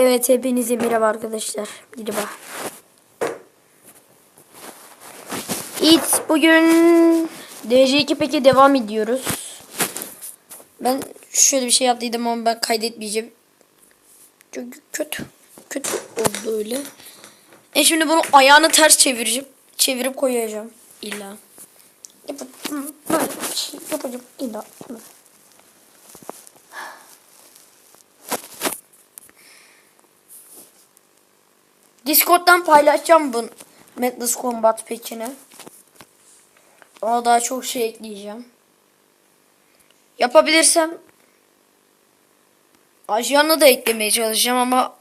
Evet hepinize merhaba arkadaşlar. Merhaba. İt bugün DC2 peki devam ediyoruz. Ben şöyle bir şey yaptıydım ama ben kaydetmeyeceğim. Çünkü kötü. Kötü oldu öyle. E şimdi bunu ayağını ters çevireceğim. Çevirip koyacağım. İlla. Yapacağım. Yapacağım. İlla. Discord'dan paylaşacağım bu Madness Combat peçini. Ona daha çok şey ekleyeceğim. Yapabilirsem ajanı da eklemeye çalışacağım ama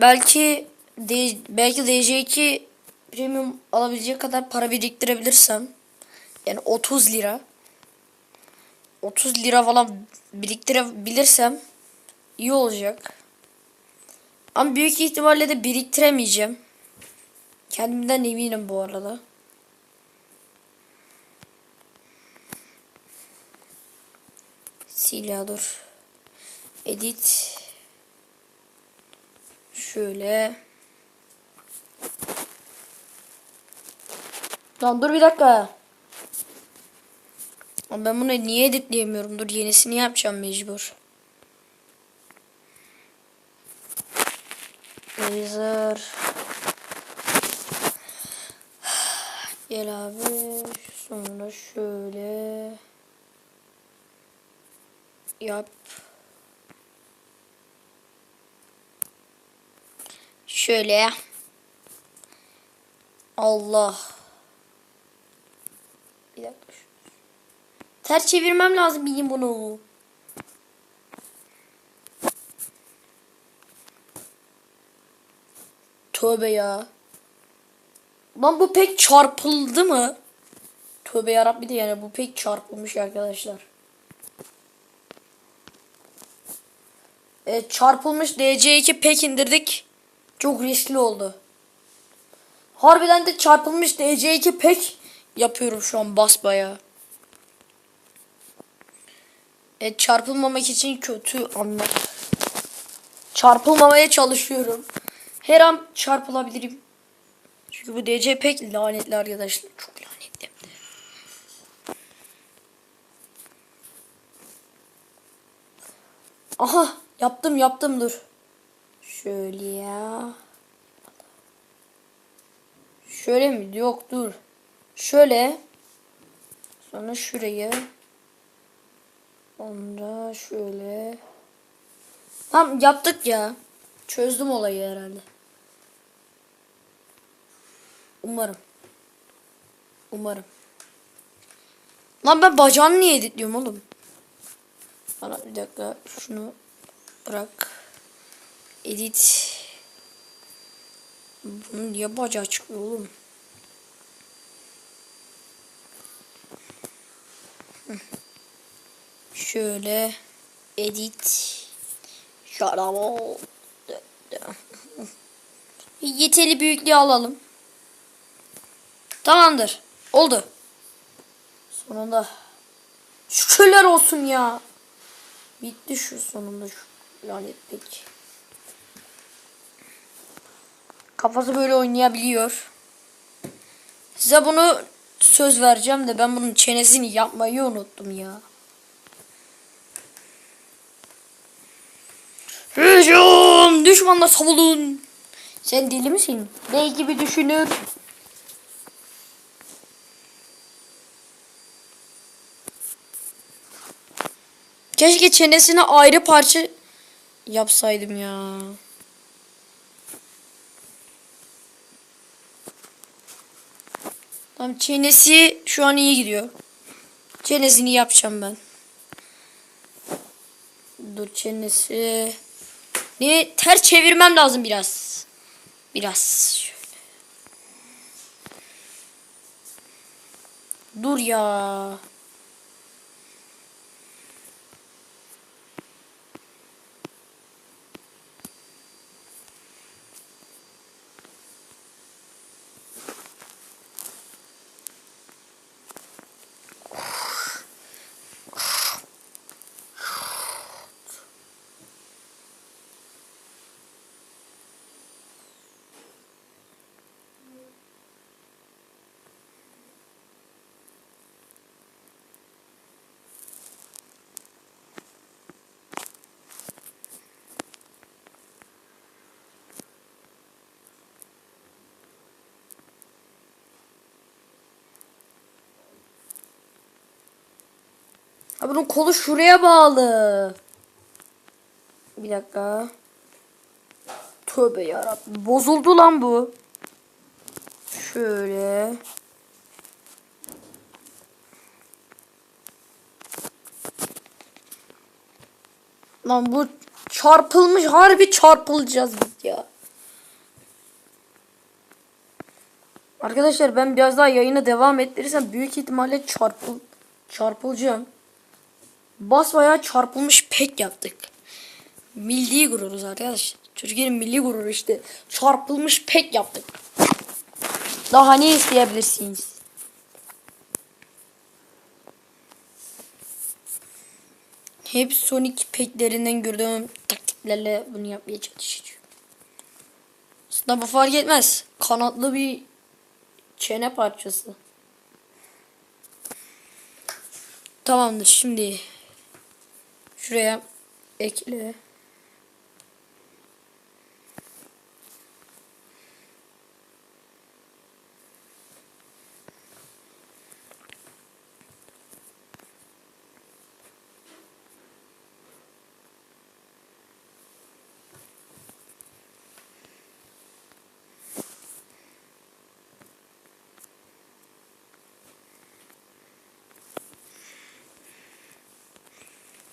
belki D, belki DC2 premium alabilecek kadar para biriktirebilirsem yani 30 lira 30 lira falan biriktirebilirsem iyi olacak. Ama büyük ihtimalle de biriktiremeyeceğim. Kendimden eminim bu arada. Silah dur. Edit. Şöyle. Lan dur bir dakika. Ama ben bunu niye editleyemiyorum? Dur yenisini yapacağım mecbur. Laser. Gel abi. Sonra şöyle. Yap. Şöyle. Allah. Bir dakika. Ters çevirmem lazım benim bunu. Tövbe ya. Lan bu pek çarpıldı mı? Tövbe yarabbi de yani bu pek çarpılmış arkadaşlar. Evet çarpılmış DC2 pek indirdik. Çok riskli oldu. Harbiden de çarpılmış DC2 pek yapıyorum şu an basbaya. Evet çarpılmamak için kötü anlar. Çarpılmamaya çalışıyorum. Her an çarpılabilirim. Çünkü bu DC pek lanetli arkadaşlar. Çok lanetli. Aha yaptım yaptım dur. Şöyle ya. Şöyle mi? Yok dur. Şöyle. Sonra şurayı. Sonra şöyle. Tamam yaptık ya. Çözdüm olayı herhalde. Umarım. Umarım. Lan ben bacağını niye editliyorum oğlum? Bana bir dakika şunu bırak. Edit. Bunun niye bacağı çıkıyor oğlum? Şöyle edit. Şarabo. Yeteri büyüklüğü alalım. Tamamdır. Oldu. Sonunda. Şükürler olsun ya. Bitti şu sonunda şu lanetlik. Kafası böyle oynayabiliyor. Size bunu söz vereceğim de ben bunun çenesini yapmayı unuttum ya. Hücum! Düşmanla savunun. Sen deli misin? Ne gibi düşünür? Keşke çenesine ayrı parça yapsaydım ya. Tamam çenesi şu an iyi gidiyor. Çenesini yapacağım ben. Dur çenesi. Ne ters çevirmem lazım biraz. Biraz. Dur ya. Ha bunun kolu şuraya bağlı. Bir dakika. Tövbe yarabbim. Bozuldu lan bu. Şöyle. Lan bu çarpılmış harbi çarpılacağız biz ya. Arkadaşlar ben biraz daha yayına devam ettirirsem büyük ihtimalle çarpıl çarpılacağım. Basbayağı çarpılmış pek yaptık. Milli gururuz arkadaşlar. Türkiye'nin milli gururu işte. Çarpılmış pek yaptık. Daha ne isteyebilirsiniz? Hep Sonic peklerinden gördüğüm taktiklerle bunu yapmaya çalışacağım. Aslında bu fark etmez. Kanatlı bir çene parçası. Tamamdır şimdi. Şuraya ekle.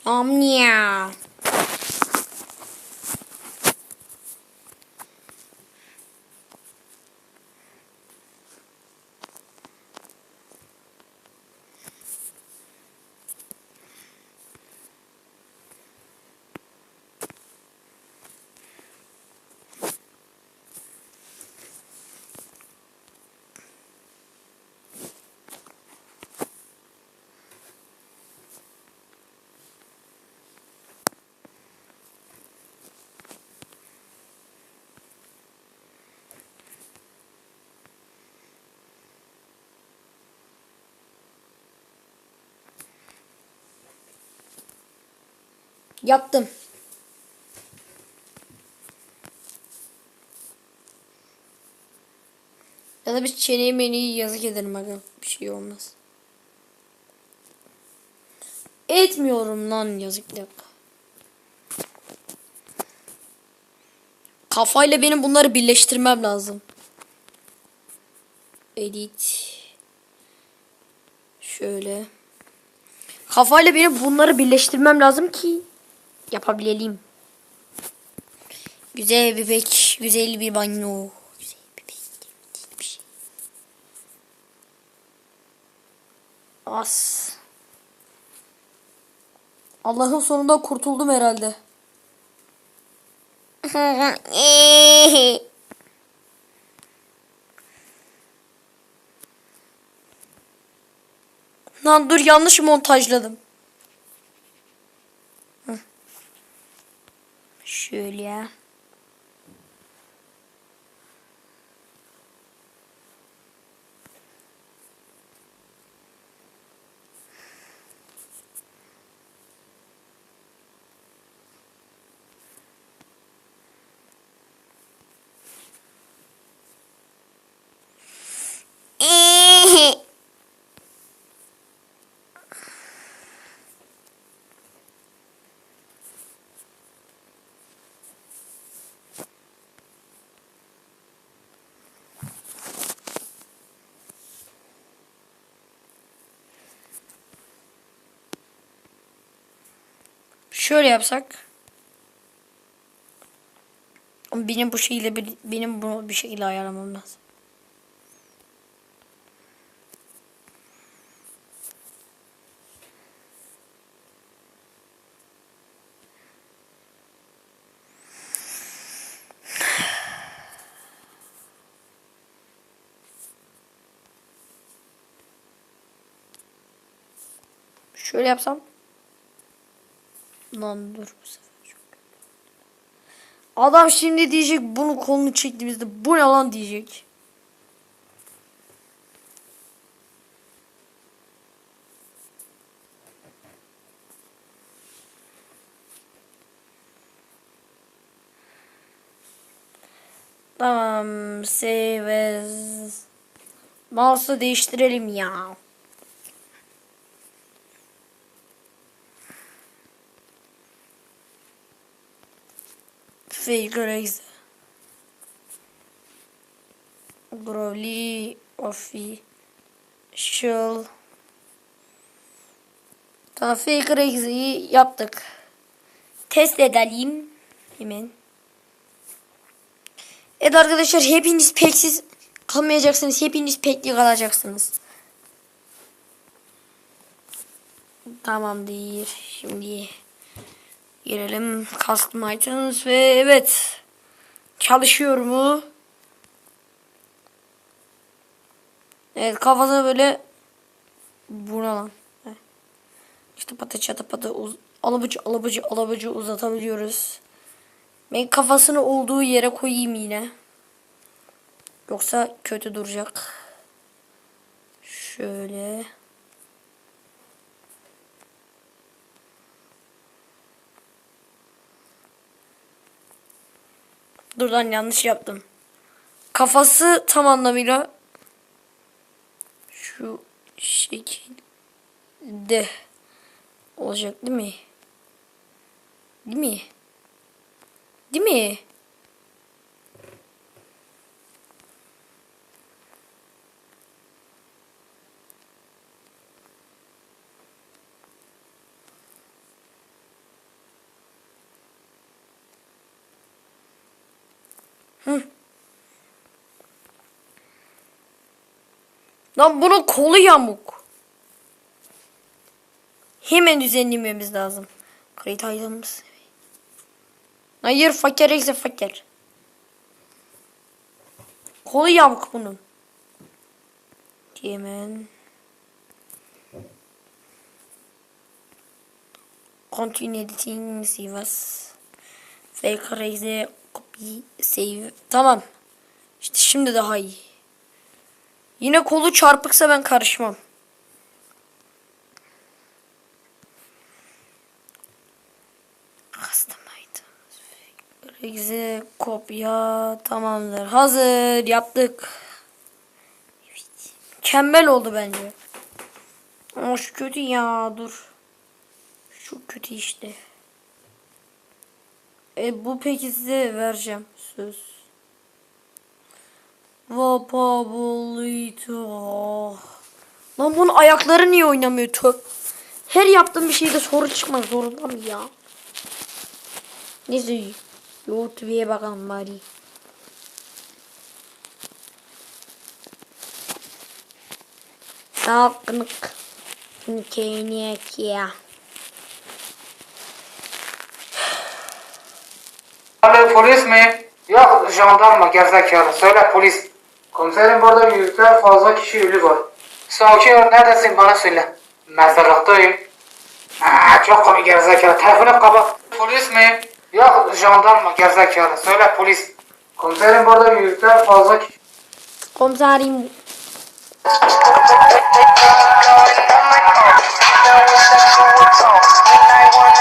Um. Yaptım. Ya da bir çeneyi meni yazık ederim aga. Bir şey olmaz. Etmiyorum lan yazık bir dakika. Kafayla benim bunları birleştirmem lazım. Edit. Şöyle. Kafayla benim bunları birleştirmem lazım ki yapabilelim. Güzel bir bebek, güzel bir banyo. Güzel bir güzel bir şey. As. Allah'ın sonunda kurtuldum herhalde. Lan dur yanlış montajladım. Heh. Şöyle. Şöyle yapsak. Benim bu şeyle benim bunu bir şekilde ayarlamam lazım. Şöyle yapsam. Lan dur bu. Adam şimdi diyecek bunu kolunu çektiğimizde bu ne lan diyecek. Tamam save as. Mouse'u değiştirelim ya. Exe. Broly Official. Tamam Exe'yi yaptık. Test edelim. Hemen. Evet arkadaşlar hepiniz peksiz kalmayacaksınız. Hepiniz pekli kalacaksınız. Tamamdır. Şimdi girelim custom items ve evet çalışıyor mu? Evet kafasına böyle buna lan. İşte pata çata pata uz alıbıcı alıbıcı uzatabiliyoruz. Ben kafasını olduğu yere koyayım yine. Yoksa kötü duracak. Şöyle. Dur lan yanlış yaptım. Kafası tam anlamıyla şu şekilde olacak değil mi? Değil mi? Değil mi? Lan bunun kolu yamuk. Hemen düzenlememiz lazım. Create items. Hayır fakir ise fakir. Kolu yamuk bunun. Hemen. Continue editing save as. Fake erase copy save. Tamam. İşte şimdi daha iyi. Yine kolu çarpıksa ben karışmam. Exe kopya tamamdır. Hazır yaptık. Evet. Mükemmel oldu bence. Ama şu kötü ya dur. Şu kötü işte. E, bu peki size vereceğim söz. Vapabulito. Lan bunun ayakları niye oynamıyor töp? Her yaptığım bir şeyde soru çıkmak zorunda mı ya? Neyse YouTube'ya bakalım bari. Salkınık. Kenek ya. Alo polis mi? Yok jandarma gerizekalı. Söyle polis. Komiserim burada yüzden fazla kişi ölü var. Sakin ol neredesin bana söyle. Mezarlıktayım. Aa, çok komik gerizekalı. Telefonu kapat. Polis mi? Yok jandarma gerizekalı. Söyle polis. Komiserim burada yüzden fazla kişi Komiserim.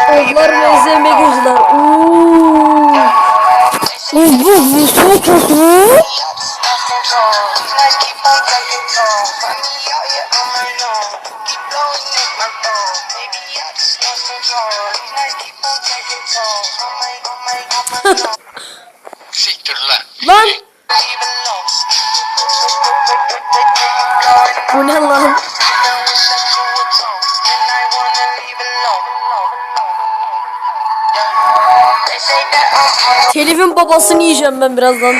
Onlar malzeme gözler. Uuu. Siktir lan. Lan bu ne lan? Telifin babasını yiyeceğim ben birazdan.